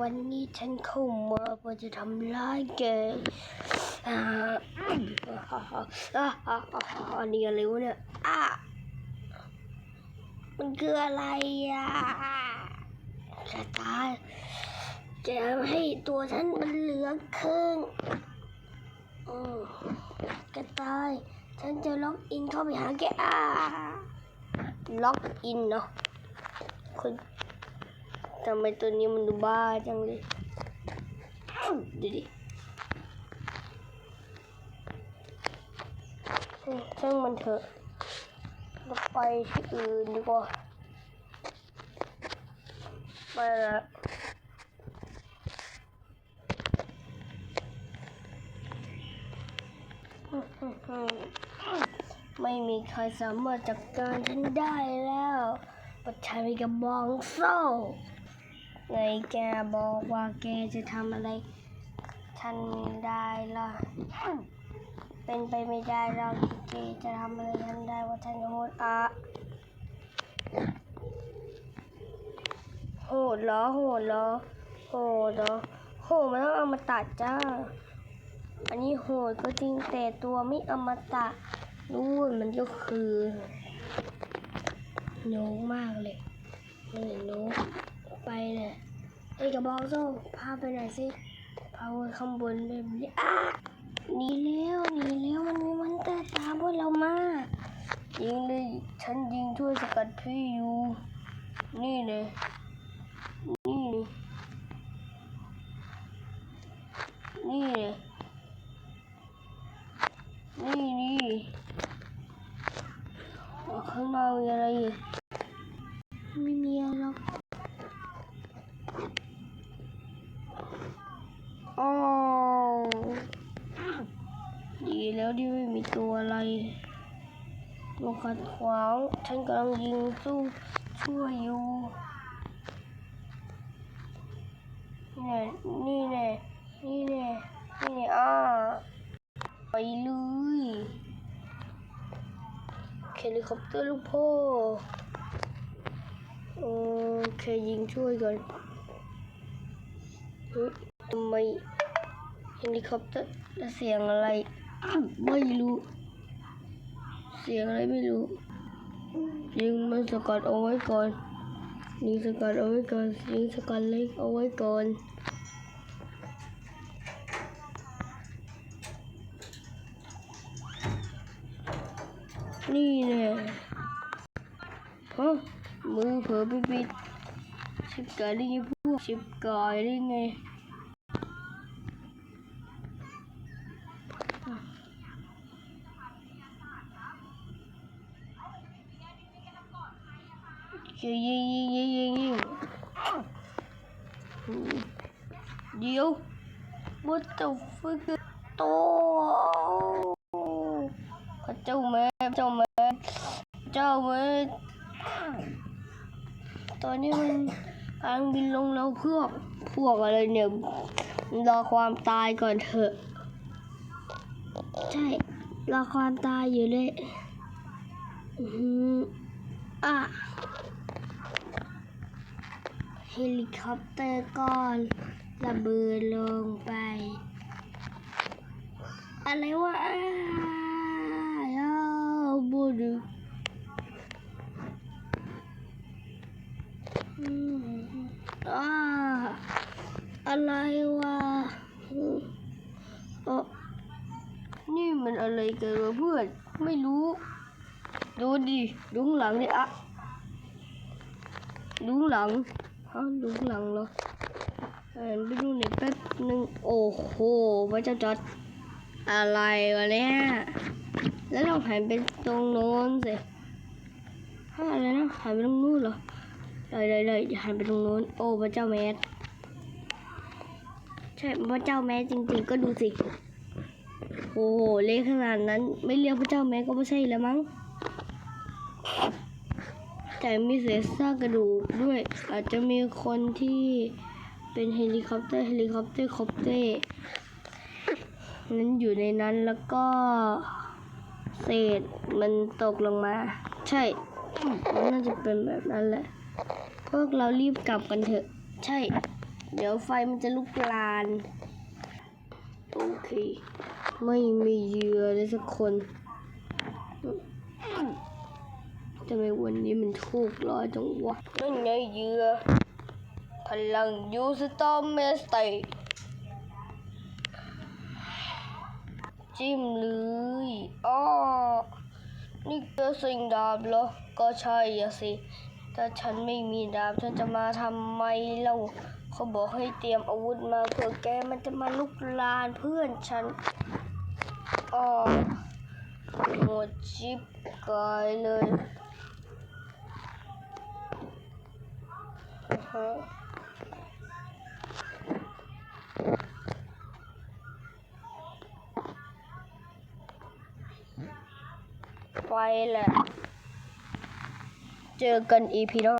วันนี้ฉันเข้ามาเพื่อจะทำร้ายแกอ่าอ่าอ่าอันนี้อะไรวะเนี่ยอะมันคืออะไรอะจะตายจะให้ตัวฉันมันเหลือครึ่งอืมกระต่าย ฉันจะล็อกอินเข้าไปหาแกอ่าล็อกอินเนาะคุณ ทำไมตัวนี้มันดูบ้าจังเลยดูดิช่างช่งมันเถอะเราไปที่อื่นดีกว่า ไปละไม่มีใครสามารถจัดการฉันได้แล้วปัจจัยมีกระบองโซ่ ไงแกบอกว่าแกจะทำอะไรฉันได้ล่ะ เป็นไปไม่ได้เราแกจะทำอะไรฉันได้ว่าฉันโหดอะโหดเหรอโหดเหรอโหดเหรอโหดมันต้องเอามาตัดจ้า อันนี้โหดก็จริงแต่ตัวไม่อมตะนู่นมันก็คือโน้มากเลยนี่โน เนี่ยไอ้กระบอกโซ่พาไปไหนสิพาไปข้างบนแบบนี้อ้าหนีแล้วหนีแล้วมันมีมันเตอร์ตามพวกเรามายิงเลยฉันยิงช่วยสกัดพี่อยู่นี่เลยนี่เลยนี่เลยนี่นี่ข้างนอกมีอะไรอยู่ อ๋อดีแล้วที่ไม่มีตัวอะไรมาขัดขวาง ฉันกำลังยิงสู้ช่วยอยู่เนี่ยนี่แน่นี่แน่นี่แน่อ่าไปเลยเฮลิคอปเตอร์ลูกพ่อโอเคยิงช่วยก่อน ทำไมเฮลิคอปเตอร์เสียงอะไร ไม่รู้ เสียงอะไรไม่รู้ ยิงมันสกัดเอาไว้ก่อน ยิงสกัดเอาไว้ก่อน ยิงสกัดเล็กเอาไว้ก่อนนี่แน่ฮะมือเผลอไปปิดชิบกายได้ไงพวกชิบกายได้ไง ยิงยิงยิงยิงยิงยิงเดี๋ยว what the fuck โตเจ้าแม่เจ้าแม่เจ้าแม่ตอนนี้มันกำลังบินลงแล้วพวกพวกอะไรเนี่ยรอความตายก่อนเถอะ ใช่รอความตายอยู่เลยอืออะ เฮลิคอปเตอร์ก็ระเบิดลงไป อะไรวะอ้าวบูดูอืมอ่าอะไรวะอืมเออนี่มันอะไรกันวะเพื่อน ไม่รู้ ดูดิดูข้างหลังดิอะดูข้างหลัง ฮะดูหลังเหรอเอ็นไปดูหน่อยแป๊บหนึ่งโอ้โหพระเจ้าจอดอะไรวะเนี่ยแล้วเราหันไปตรงโน้นสิฮะอะไรนะหันไปตรงนู้นเหรอเลยเลยเลยหันไปตรงโน้นโอ้พระเจ้าแมสใช่พระเจ้าแมสจริงๆก็ดูสิโอ้โหเละขนาดนั้น ไม่เรียกพระเจ้าแมสก็ไม่ใช่แล้วมั้ง แต่มีเศษซากกระดูกด้วย อาจจะมีคนที่เป็นเฮลิคอปเตอร์เฮลิคอปเตอร์คอปเตอร์นั้นอยู่ในนั้นแล้วก็เศษมันตกลงมา ใช่มันน่าจะเป็นแบบนั้นแหละ พวกเรารีบกลับกันเถอะ ใช่ เดี๋ยวไฟมันจะลุกลาน โอเค ไม่มีเหยื่อเลยสักคน ทำไมวันนี้มันโชคร้ายจังวะนั่นไงเยื่อพลังยูสตอมเมสเตจิ้มเลยอ้อนี่เจอสิ่งดาบเหรอ ก็ใช่อะสิ ถ้าฉันไม่มีดาบฉันจะมาทำไมเล่า เขาบอกให้เตรียมอาวุธมาเผื่อแกมันจะมาลุกลานเพื่อนฉันอ๋อหมดชิปกายเลยอ่าฮะ ไปแหละ เจอกันอีพีหน้า